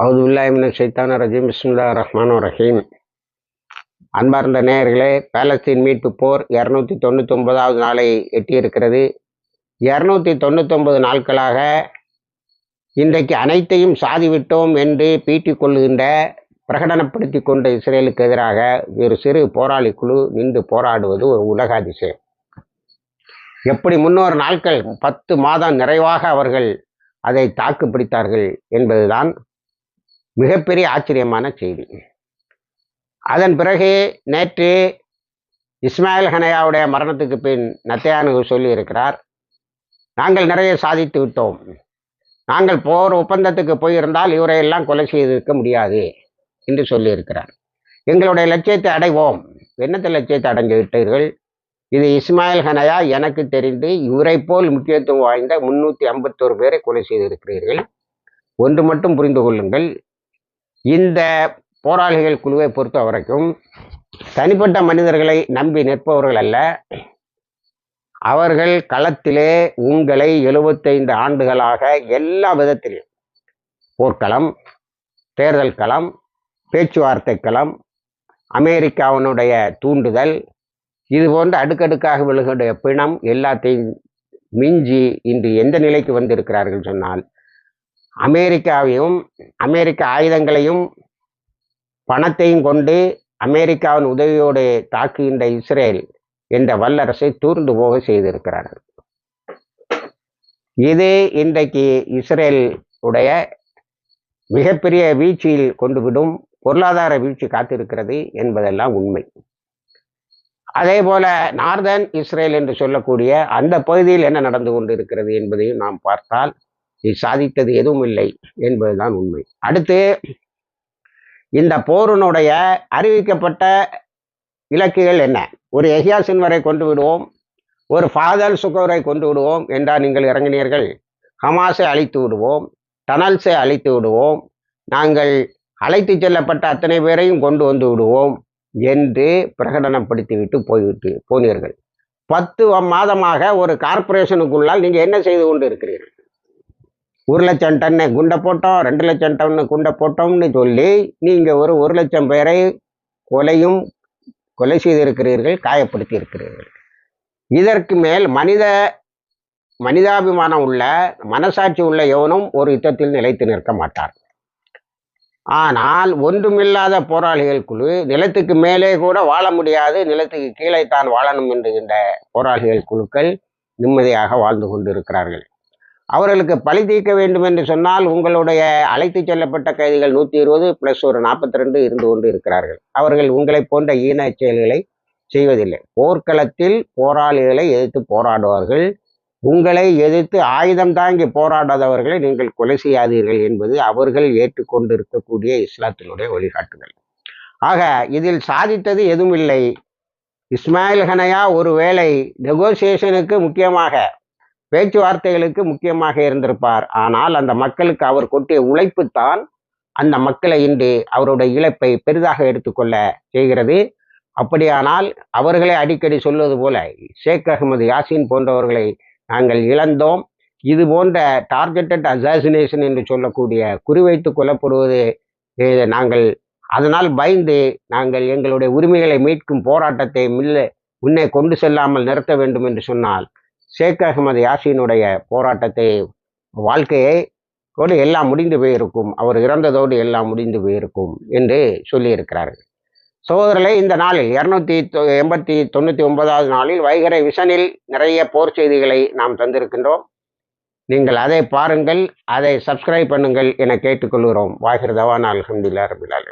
அவுதுல்லாமின் சைத்தான ரஜீம் பிஸ்முல்லா ரஹ்மான் ரஹீம் அன்பார்ந்த நேயர்களே பாலஸ்தீன் மீட்பு போர் இரநூத்தி தொண்ணூற்றி ஒன்பதாவது நாளை எட்டியிருக்கிறது. இரநூத்தி தொண்ணூத்தொன்பது நாட்களாக இன்றைக்கு அனைத்தையும் சாதிவிட்டோம் என்று பீட்டிக் கொள்ளுகின்ற பிரகடனப்படுத்தி கொண்ட இஸ்ரேலுக்கு எதிராக ஒரு சிறு போராளி குழு நின்று போராடுவது ஒரு உலக அதிசயம் எப்படி முன்னோரு நாட்கள் பத்து மாதம் நிறைவாக அவர்கள் அதை தாக்கு பிடித்தார்கள் என்பதுதான் மிகப்பெரிய ஆச்சரியமான செய்தி. அதன் பிறகு நேற்று இஸ்மாயில் ஹனையாவுடைய மரணத்துக்கு பின் நத்தையானு சொல்லியிருக்கிறார். நாங்கள் நிறைய சாதித்து விட்டோம். நாங்கள் போர் ஒப்பந்தத்துக்கு போயிருந்தால் இவரை எல்லாம் கொலை செய்திருக்க முடியாது என்று சொல்லியிருக்கிறார். எங்களுடைய லட்சியத்தை அடைவோம். என்னத்தை லட்சியத்தை அடைஞ்சு விட்டீர்கள்? இது இஸ்மாயில் ஹனையா எனக்கு தெரிந்து இவரை போல் முக்கியத்துவம் வாய்ந்த முன்னூற்றி ஐம்பத்தோரு பேரை கொலை செய்திருக்கிறீர்கள். ஒன்று மட்டும் புரிந்து கொள்ளுங்கள். இந்த போராளிகள் குழுவை பொறுத்த வரைக்கும் தனிப்பட்ட மனிதர்களை நம்பி நிற்பவர்கள் அல்ல. அவர்கள் களத்திலே உங்களை எழுபத்தைந்து ஆண்டுகளாக எல்லா விதத்திலும் போர்க்களம் தேர்தல் களம் பேச்சுவார்த்தை களம் அமெரிக்காவினுடைய தூண்டுதல் இது போன்ற அடுக்கடுக்காக விழுகின்ற பிணம் எல்லாத்தையும் மிஞ்சி இன்று எந்த நிலைக்கு வந்திருக்கிறார்கள் சொன்னால் அமெரிக்காவையும் அமெரிக்க ஆயுதங்களையும் பணத்தையும் கொண்டு அமெரிக்காவின் உதவியோடு தாக்குகின்ற இஸ்ரேல் என்ற வல்லரசை தூர்ந்து போக செய்திருக்கிறார்கள். இது இன்றைக்கு இஸ்ரேல் உடைய மிகப்பெரிய வீழ்ச்சியில் கொண்டுவிடும் பொருளாதார வீழ்ச்சி காத்திருக்கிறது என்பதெல்லாம் உண்மை. அதே போல நார்தன் இஸ்ரேல் என்று சொல்லக்கூடிய அந்த பகுதியில் என்ன நடந்து கொண்டிருக்கிறது என்பதையும் நாம் பார்த்தால் சாதித்தது எதுவும் இல்லை என்பதுதான் உண்மை. அடுத்து இந்த போரினுடைய அறிவிக்கப்பட்ட இலக்குகள் என்ன? ஒரு எஹியாசின் வரை கொண்டு விடுவோம் ஒரு ஃபாதல் சுகரை கொண்டு விடுவோம் என்றால் நீங்கள் இறங்கினீர்கள். ஹமாஸை அழித்து விடுவோம் டனல்ஸை அழித்து விடுவோம் நாங்கள் அழைத்து செல்லப்பட்ட அத்தனை பேரையும் கொண்டு வந்து விடுவோம் என்று பிரகடனப்படுத்திவிட்டு போய்விட்டு போனீர்கள். பத்து மாதமாக ஒரு கார்பரேஷனுக்குள்ளால் நீங்கள் என்ன செய்து கொண்டு இருக்கிறீர்கள்? ஒரு லட்சம் டன்னு குண்டை போட்டோம் ரெண்டு லட்சம் டன்னு குண்டை போட்டோம்னு சொல்லி நீங்கள் ஒரு ஒரு லட்சம் பேரை கொலையும் கொலை செய்திருக்கிறீர்கள் காயப்படுத்தி இருக்கிறீர்கள் இதற்கு மேல் மனித மனிதாபிமானம் உள்ள மனசாட்சி உள்ள எவனும் ஒரு யுத்தத்தில் நிலைத்து நிற்க மாட்டார். ஆனால் ஒன்றுமில்லாத போராளிகள் குழு நிலத்துக்கு மேலே கூட வாழ முடியாது நிலத்துக்கு கீழே தான் வாழணும் என்கின்ற போராளிகள் குழுக்கள் நிம்மதியாக வாழ்ந்து கொண்டிருக்கிறார்கள். அவர்களுக்கு பழி தீர்க்க வேண்டும் என்று சொன்னால் உங்களுடைய அழைத்து செல்லப்பட்ட கைதிகள் நூற்றி இருபது ப்ளஸ் ஒரு நாற்பத்தி ரெண்டு இருந்து கொண்டு இருக்கிறார்கள். அவர்கள் உங்களை போன்ற ஈன செயல்களை செய்வதில்லை. போர்க்களத்தில் போராளிகளை எதிர்த்து போராடுவார்கள். உங்களை எதிர்த்து ஆயுதம் தாங்கி போராடாதவர்களை நீங்கள் கொலை செய்யாதீர்கள் என்பது அவர்கள் ஏற்றுக்கொண்டிருக்கக்கூடிய இஸ்லாத்தினுடைய வழிகாட்டுதல். ஆக இதில் சாதித்தது எதுவும் இல்லை. இஸ்மாயில் ஹனையா ஒருவேளை நெகோசியேஷனுக்கு முக்கியமாக பேச்சுவார்த்தைகளுக்கு முக்கியமாக இருந்திருப்பார். ஆனால் அந்த மக்களுக்கு அவர் கொட்டிய உழைப்பு தான் அந்த மக்களை இன்று அவருடைய இழப்பை பெரிதாக எடுத்துக்கொள்ள செய்கிறது. அப்படியானால் அவர்களை அடிக்கடி சொல்வது போல ஷேக் அகமது யாசின் போன்றவர்களை நாங்கள் இழந்தோம். இது போன்ற டார்கெட்டட் அசாசினேஷன் என்று சொல்லக்கூடிய குறிவைத்து கொல்லப்படுவது நாங்கள் அதனால் பயந்து நாங்கள் எங்களுடைய உரிமைகளை மீட்கும் போராட்டத்தை மில்ல முன்னே கொண்டு செல்லாமல் நிறுத்த வேண்டும் என்று சொன்னால் ஷேக் அகமது யாசினுடைய போராட்டத்தை வாழ்க்கையை ஓடு எல்லாம் முடிந்து போயிருக்கும். அவர் இறந்ததோடு எல்லாம் முடிந்து போயிருக்கும் என்று சொல்லியிருக்கிறார்கள். சகோதரர்களை இந்த நாளில் இரநூத்தி எண்பத்தி தொண்ணூற்றி ஒன்பதாவது நாளில் வைகரை விஷனில் நிறைய போர் செய்திகளை நாம் தந்திருக்கின்றோம். நீங்கள் அதை பாருங்கள் அதை சப்ஸ்கிரைப் பண்ணுங்கள் என கேட்டுக்கொள்கிறோம். வாகிர் தவான் அலமதுல்லா ரபிலாலி